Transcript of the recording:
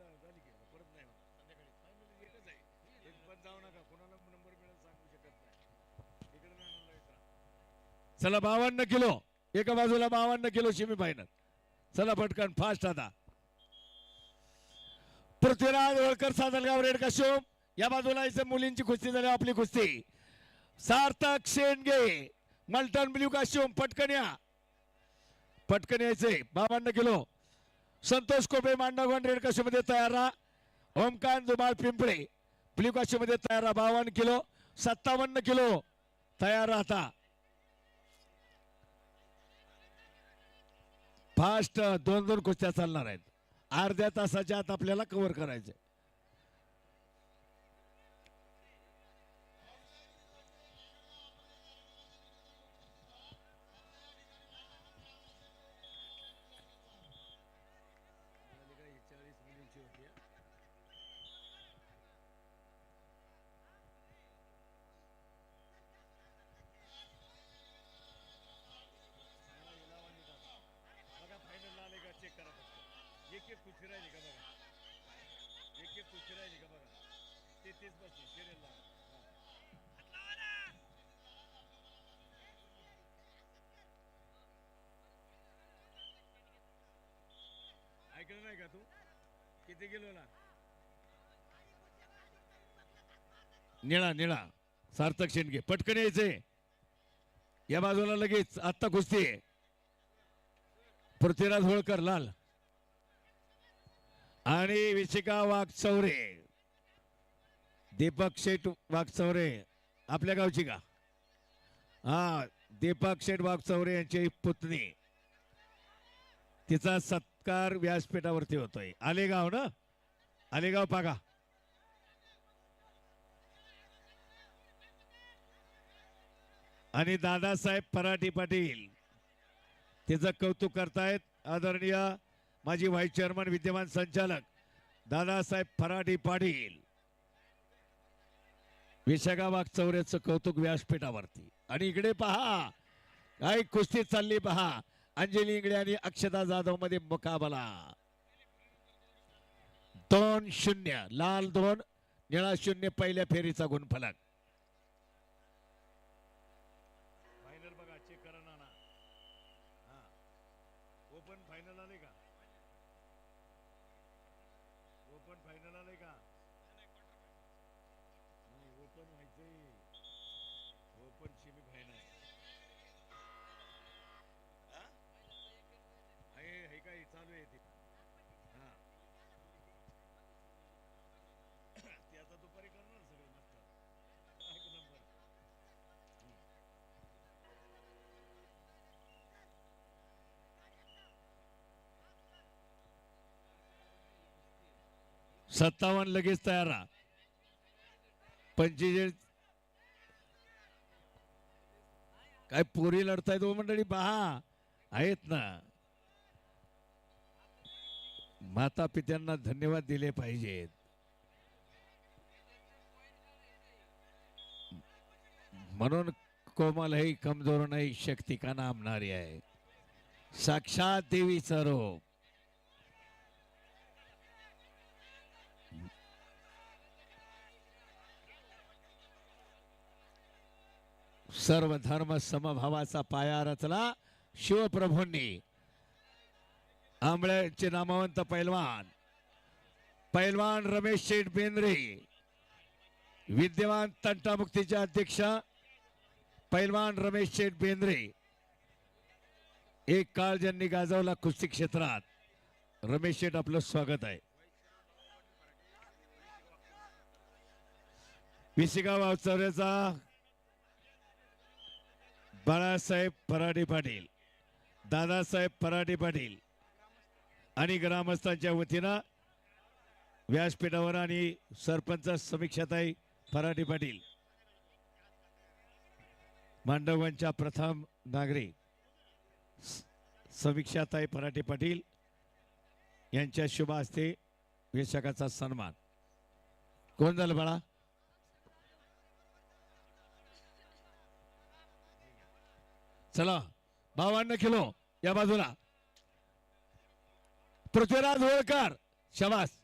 झाली की परत नाही होणार. संध्याकाळी फायनल एकच आहे. एक पण जाऊ नका. कोणाला नंबर मिळेल सांगू शकत नाही. इकडे नाही. चला बावन्न किलो. एका बाजूला बावन्न किलो सेमी फायनल चला पटकन. फास्ट आता. पृथ्वीराज होळकर सादलगाव रेड काशोम या बाजूला इथे मुलींची कुस्ती झाली आपली कुस्ती. सार्थक शेंडगे मल्टन ब्ल्यू काशोम पटकन या. पटकन यायचे बावन्न किलो. संतोष कोबे मांडवगण रेड काशोमध्ये तयार राहा? ओमकांत दुबाळ पिंपळे ब्ल्यू काशोमध्ये तयार राहा? बावन्न किलो सत्तावन्न किलो तयार राहता. फास्ट दोन दोन कुस्त्या चालणार आहेत. अर्ध्या तासाच्या आत आपल्याला कव्हर करायचे एक एक राहिली का बघा एक एक राहिली का बघा ते तेच बसले ऐकलं नाही का तू किती किलोला निळा निळा. सार्थक शेंडगे पटकन यायचे. या बाजूला लगेच आत्ता कुस्ती. आहे पृथ्वीराज होळकर लाल. आणि विशिका वाघचौरे दीपक शेठ वाघचौरे आपल्या गावची का? हा दीपक शेठ वाघचौरे यांची पुतणी. तिचा सत्कार व्यासपीठावरती होतोय. आलेगाव ना? आलेगाव पागा. आणि दादासाहेब पराठी पाटील तिचं कौतुक करतायत आदरणीय माजी व्हाईस चेअरमन विद्यमान संचालक दादासाहेब फराटी पाटील. विशाखाबाग चौऱ्याचं कौतुक व्यासपीठावरती. आणि इकडे पहा काय कुस्ती चालली पहा. अंजली इंगडे आणि अक्षता जाधवमध्ये मुकाबला. दोन शून्य लाल दोन निळा शून्य पहिल्या फेरीचा गुणफलक. फायनल बघा चेक करा ना ओपन फायनल आले का? ओपन फायनल आले का? नाही हो ओपन व्हायचंय. ओपन सेमी फायनल आहे हे काय चालू आहे ते हा ते आता दुपारी करणार सगळे नसतात एक नंबर सत्तावन्न लगेच तयार राहा. पंचेचाळीस. काय पोरी लढतायत हो मंडळी? पहा. आहेत ना. माता पित्यांना धन्यवाद दिले पाहिजेत. म्हणून कोमल ही कमजोर नाही शक्ती का नामणारी आहे. साक्षात देवी स्वरूप. सर्व धर्म समभावाचा पाया रचला शिवप्रभूंनी. आंबळ्यांचे नामवंत पैलवान. पैलवान रमेश शेठ बेंद्रे. विद्यमान तंटामुक्तीचे अध्यक्ष पैलवान रमेश शेठ बेंद्रे. एक काळ ज्यांनी गाजवला कुस्ती क्षेत्रात. रमेश शेठ आपलं स्वागत आहे. विशिगाव वावचौऱ्याचा बाळासाहेब पराडे पाटील दादासाहेब पराडे पाटील आणि ग्रामस्थांच्या वतीनं व्यासपीठावर आणि सरपंच समीक्षाताई पराडे पाटील मांडवांच्या प्रथम नागरी समीक्षाताई पराठे पाटील यांच्या शुभ हस्ते विशाखाचा सन्मान. कोण झालं बाळा? चला भावांना किलो या बाजूला. पृथ्वीराज होळकर शबास.